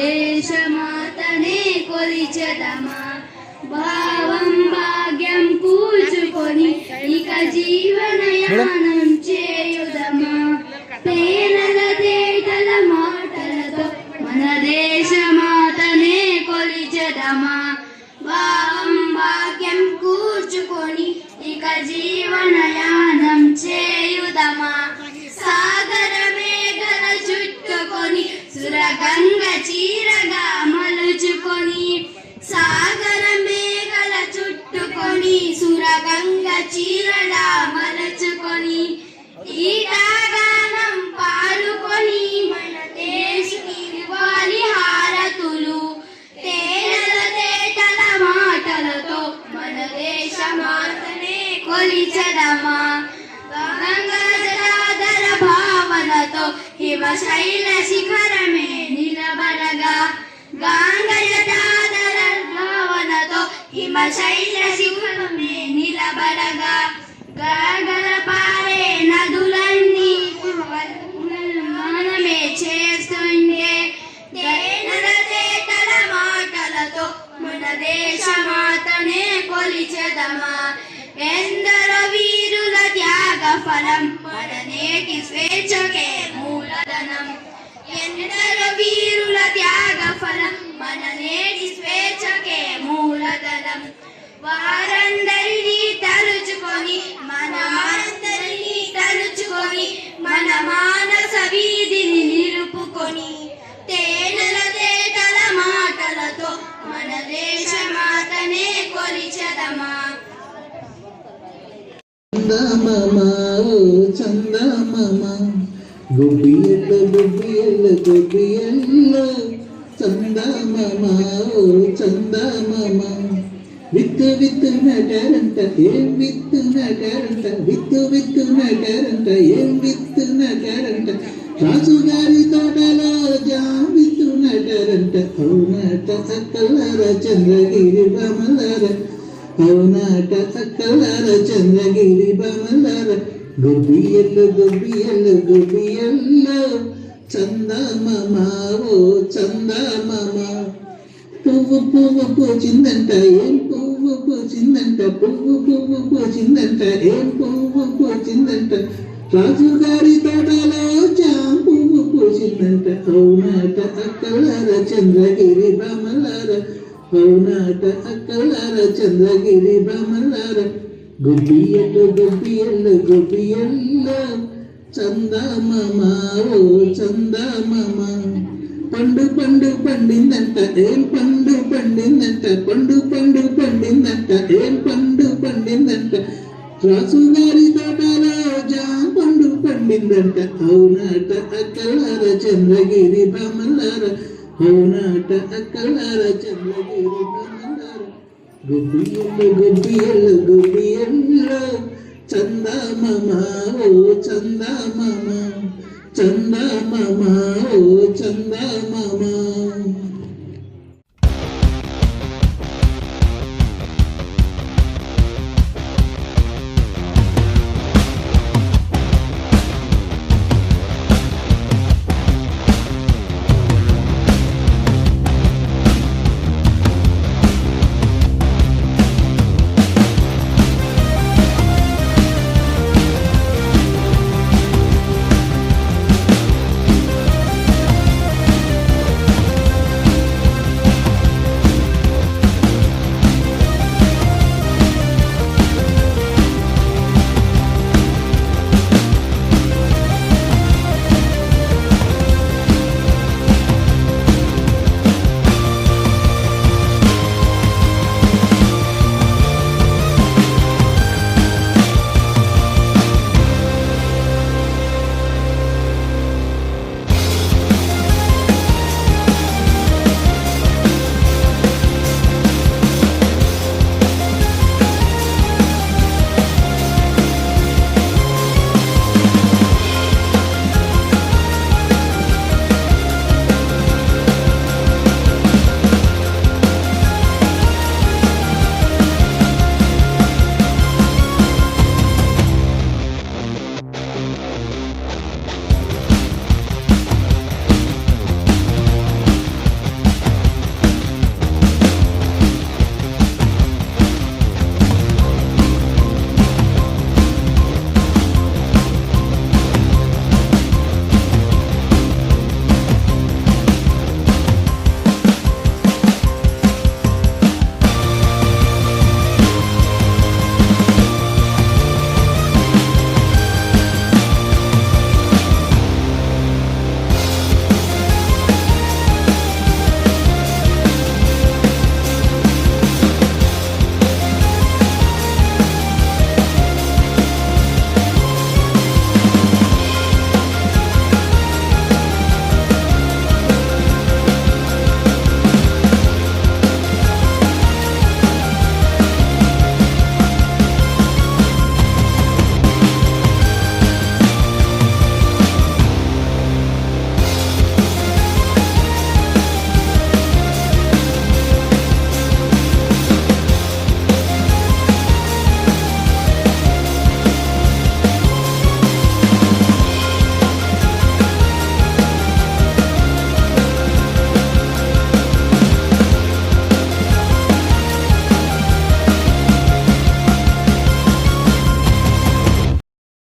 దేశమాతనే కొలిచెదమా? భావం భాగ్యం కూర్చుకొని ఇక జీవనయానం చేయుదమా? పేనల సురగంగ మలచుకొని మలుచుకొని ఈటాగానం పాలుకొని మన దేశకి ఇవ్వాలి హారతులు. తేనెల తేటల మాటలతో మన దేశమాతనే కొలిచదమా? గంగాధర భావనతో హిమశైల శిఖరమే నిలబడగా గాంగజటాధర హిమశైల సింహమే నిలబడగా గలగల పారే నదులన్నీ మనమే చేస్తుండే తేనెల తేటల మాటలతో మన దేశ మాతనే కొలిచెదమా? ఎందరో వీరుల త్యాగ ఫలం మన నేటి స్వేచ్ఛకే మూలధనం. ఎందరో వీరుల త్యాగ ఫలం మన నేటి స్వేచ్ఛకే మూలధనం వారందరినీ తలుచుకొని మన అందరినీ తలుచుకొని మన మానస వీధిని నిలుపుకొని తేనెల తేటల మాటలతో మన దేశమాతనే కొలిచదమా చందమామ ఓ చందమామ గుబ్బియల్ల గుబ్బియల్ల గుబ్బియల్ల చందమామ ఓ చందమామ విత్తు విత్తు నటరంట ఏం విత్తు నటరంట విత్తు విత్తు నటరంట ఏం విత్తు నటారంట. రాజుగారి తోటలో జాం విత్తు నటరంట అవునట అక్కలార చంద్రగిరి బమలర అవునట అక్కలార చంద్రగిరి బమలార. గొబ్బియల్లు గొబ్బియల్లు గొబ్బియల్లు చందమమా ఓ చందమమా. పువ్వు పువ్వు పూచిందంట ఏం పువ్వు పూచిందంట పువ్వు పువ్వు పూచిందంట ఏం పువ్వు పూచిందంట. రాజుగారి తోటలో చాం పువ్వు పూచిందంట అవునాట అక్కలార చంద్రగిరి బమలార అవునాట అక్కలార చంద్రగిరి బమలార. గుబ్బియల్లు గుబ్బియల్లు గుబ్బియల్లు చందమామ ఓ చందమామ. పండు పండు పండిందంట ఏం పండు పండిందంట? పండు పండు పండిందంట ఏం పండు పండిందంట? రాసుగారి తోటలో జా పండు పండిందంట. అవునాట అక్కలార చంద్రగిరి బమలార అవునాట అక్కలార చంద్రగిరి బమలార గుబ్బియల్లు గుబ్బియల్లు గుబ్బియల్లు. చందమామ ఓ చందమామ చందమామ ఓ చందమామ.